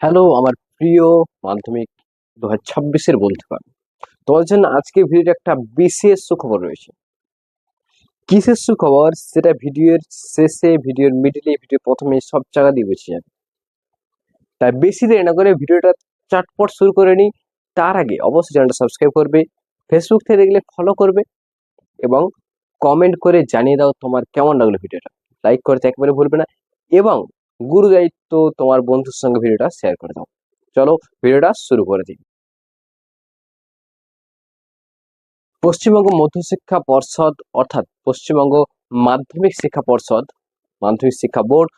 Hello আমার প্রিয় মাধ্যমিক দু হাজার ছাব্বিশের বন্ধুগণ। তোমার জন্য আজকে ভিডিওটা একটা বিশেষ সুখবর রয়েছে। কিসের সুখবর? সেটা ভিডিওর শেষে, ভিডিওর মিডিলে ভিডিও প্রথমে সব জায়গা দিয়ে বুঝে যাবে। তাই বেশি দেরি না করে ভিডিওটা চটপট শুরু করে নিই। তার আগে অবশ্যই চ্যানেলটা সাবস্ক্রাইব করবে ফেসবুক থেকে দেখলে ফলো করবে এবং কমেন্ট করে জানিয়ে দাও তোমার কেমন লাগল ভিডিওটা। লাইক করতে একেবারে ভুলবে না। এবং গুরু দায়িত্ব তোমার বন্ধুর সঙ্গে ভিডিওটা শেয়ার করে দাও। চলো ভিডিওটা শুরু করে দিই। পশ্চিমবঙ্গ মধ্যশিক্ষা পর্ষদ অর্থাৎ পশ্চিমবঙ্গ মাধ্যমিক শিক্ষা পর্ষদ, মাধ্যমিক শিক্ষা বোর্ড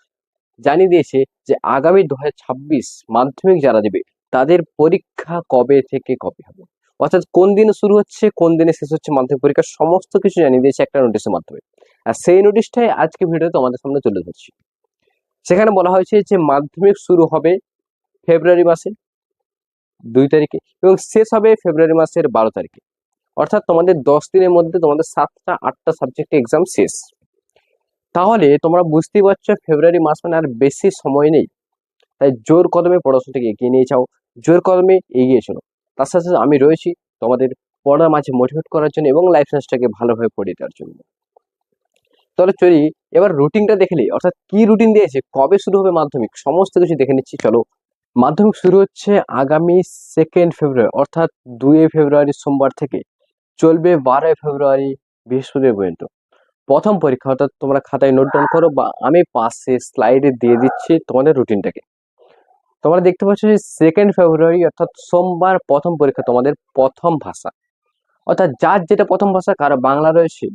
জানিয়ে দিয়েছে যে আগামী দু হাজার ছাব্বিশ মাধ্যমিক যারা দেবে, তাদের পরীক্ষা কবে থেকে কবে হবে? অর্থাৎ কোন দিনে শুরু হচ্ছে, কোন দিনে শেষ হচ্ছে মাধ্যমিক পরীক্ষা, সমস্ত কিছু জানিয়ে দিয়েছে একটা নোটিশের মাধ্যমে। আর সেই নোটিশটাই আজকে ভিডিওতে তোমাদের সামনে তুলে ধরছি। সেখানে বলা হয়েছে যে মাধ্যমিক শুরু হবে ফেব্রুয়ারি মাসে দুই তারিখে এবং শেষ হবে ফেব্রুয়ারি মাসের বারো তারিখে। অর্থাৎ তোমাদের দশ দিনের মধ্যে তোমাদের সাতটা, আটটা সাবজেক্টে এক্সাম শেষ। তাহলে তোমরা বুঝতেই পারছ ফেব্রুয়ারি মাস মানে আর বেশি সময় নেই। তাই জোর কদমে পড়াশোনাটাকে এগিয়ে নিয়ে যাও। জোর কদমে এগিয়ে চলো। তার সাথে সাথে আমি রয়েছি তোমাদের পড়ার মাঝে মোটিভেট করার জন্য এবং লাইফ সায়েন্সটাকে ভালোভাবে পড়িয়ে দেওয়ার জন্য। তাহলে চলি এবার রুটিনটা দেখে নিই, অর্থাৎ কি রুটিন দিয়েছে, কবে শুরু হবে মাধ্যমিক, সমস্ত কিছু দেখে নিচ্ছি, চলো। মাধ্যমিক শুরু হচ্ছে আগামী সেকেন্ড ফেব্রুয়ারি অর্থাৎ দুই ফেব্রুয়ারি সোমবার থেকে, চলবে বারোই ফেব্রুয়ারি বৃহস্পতিবার পর্যন্ত। প্রথম পরীক্ষা, অর্থাৎ তোমরা খাতায় নোট ডাউন করো বা আমি পাশে স্লাইডে দিয়ে দিচ্ছি তোমাদের রুটিনটাকে তোমরা দেখতে পাচ্ছ যে সেকেন্ড ফেব্রুয়ারি অর্থাৎ সোমবার প্রথম পরীক্ষা তোমাদের প্রথম ভাষা। অর্থাৎ যার যেটা প্রথম ভাষা, কারও বাংলা রয়েছে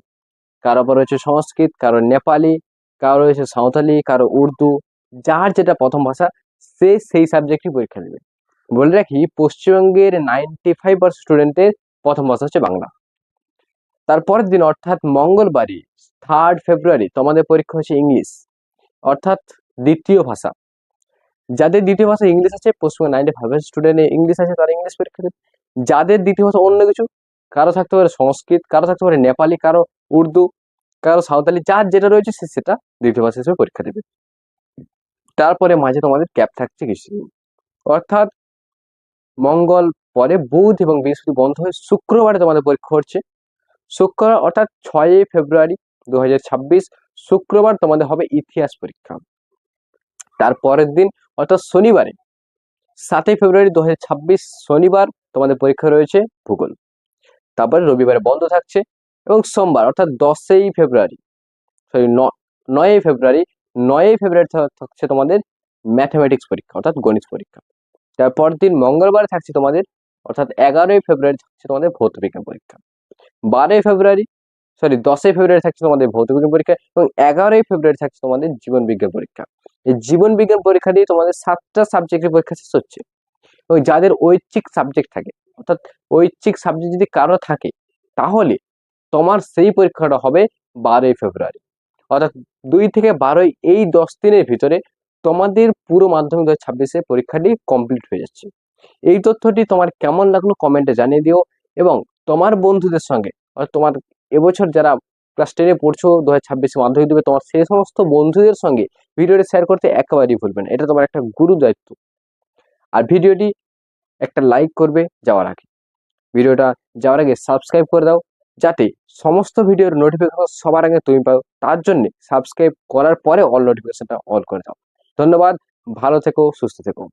কারও আবার রয়েছে সংস্কৃত, কারও নেপালি, কারও রয়েছে সাঁওতালি, কারও উর্দু, যার যেটা প্রথম ভাষা, সে সেই সাবজেক্টই পরীক্ষা দেবে বলে রাখি, পশ্চিমবঙ্গের নাইনটি ফাইভ পার্সেন্ট স্টুডেন্টের প্রথম ভাষা হচ্ছে বাংলা। তারপরের দিন, অর্থাৎ মঙ্গলবারই থার্ড ফেব্রুয়ারি তোমাদের পরীক্ষা হচ্ছে ইংলিশ, অর্থাৎ দ্বিতীয় ভাষা। যাদের দ্বিতীয় ভাষা ইংলিশ আছে Paschimbanga ninety five student English আছে, তারা ইংলিশ পরীক্ষা দেবে। যাদের দ্বিতীয় ভাষা অন্য কিছু, কারও থাকতে পারে সংস্কৃত, কারও থাকতে পারে নেপালি, কারও উর্দু কারও সাঁওতালি যার যেটা রয়েছে সে সেটা দ্বিতীয় ভাষা হিসেবে পরীক্ষা দেবে। তারপরে মাঝে তোমাদের ক্যাপ থাকছে কিছু অর্থাৎ মঙ্গল পরে বুধ এবং বৃহস্পতি বন্ধ হয়ে শুক্রবারে তোমাদের পরীক্ষা হচ্ছে। শুক্রবার অর্থাৎ ছয়ই ফেব্রুয়ারি দু হাজার ছাব্বিশ শুক্রবার তোমাদের হবে ইতিহাস পরীক্ষা। তারপরের দিন, অর্থাৎ শনিবারে, সাতই ফেব্রুয়ারি দু হাজার ছাব্বিশ শনিবার তোমাদের পরীক্ষা রয়েছে ভূগোল। তারপরে রবিবারে বন্ধ থাকছে। এবং সোমবার, অর্থাৎ দশই ফেব্রুয়ারি সরি নয়ই ফেব্রুয়ারি নয়ই ফেব্রুয়ারি থাকছে তোমাদের ম্যাথামেটিক্স পরীক্ষা, অর্থাৎ গণিত পরীক্ষা। তারপর দিন মঙ্গলবার থাকছে তোমাদের, অর্থাৎ এগারোই ফেব্রুয়ারি থাকছে তোমাদের ভৌত বিজ্ঞান পরীক্ষা। বারোই ফেব্রুয়ারি সরি দশই ফেব্রুয়ারি থাকছে তোমাদের ভৌত বিজ্ঞান পরীক্ষা এবং এগারোই ফেব্রুয়ারি থাকছে তোমাদের জীবন বিজ্ঞান পরীক্ষা। এই জীবন বিজ্ঞান পরীক্ষা দিয়ে তোমাদের সাতটা সাবজেক্টের পরীক্ষা শেষ হচ্ছে। এবং যাদের ঐচ্ছিক সাবজেক্ট থাকে, অর্থাৎ ঐচ্ছিক সাবজেক্ট যদি কারও থাকে, তাহলে তোমার সেই পরীক্ষাটা হবে বারোই ফেব্রুয়ারি। অর্থাৎ দুই থেকে বারোই এই দশ দিনের ভিতরে তোমাদের পুরো মাধ্যমিক দু হাজার ছাব্বিশে পরীক্ষাটি কমপ্লিট হয়ে যাচ্ছে। এই তথ্যটি তোমার কেমন লাগল কমেন্টে জানিয়ে দিও এবং তোমার বন্ধুদের সঙ্গে অর্থাৎ তোমার এবছর যারা ক্লাস টেনে পড়ছো দু হাজার ছাব্বিশে মাধ্যমিক দেবে, তোমার সেই সমস্ত বন্ধুদের সঙ্গে ভিডিওটি শেয়ার করতে একেবারেই ভুলবে না। এটা তোমার একটা গুরু দায়িত্ব। আর ভিডিওটি একটা লাইক করবে যাওয়ার আগে। ভিডিওটা যাওয়ার আগে সাবস্ক্রাইব করে দাও। যাতে সমস্ত ভিডিওর নোটিফিকেশন সবার আগে তুমি পাও, তার জন্য সাবস্ক্রাইব করার পরে অল নোটিফিকেশনটা অল করে দাও। ধন্যবাদ, ভালো থেকো, সুস্থ থেকো।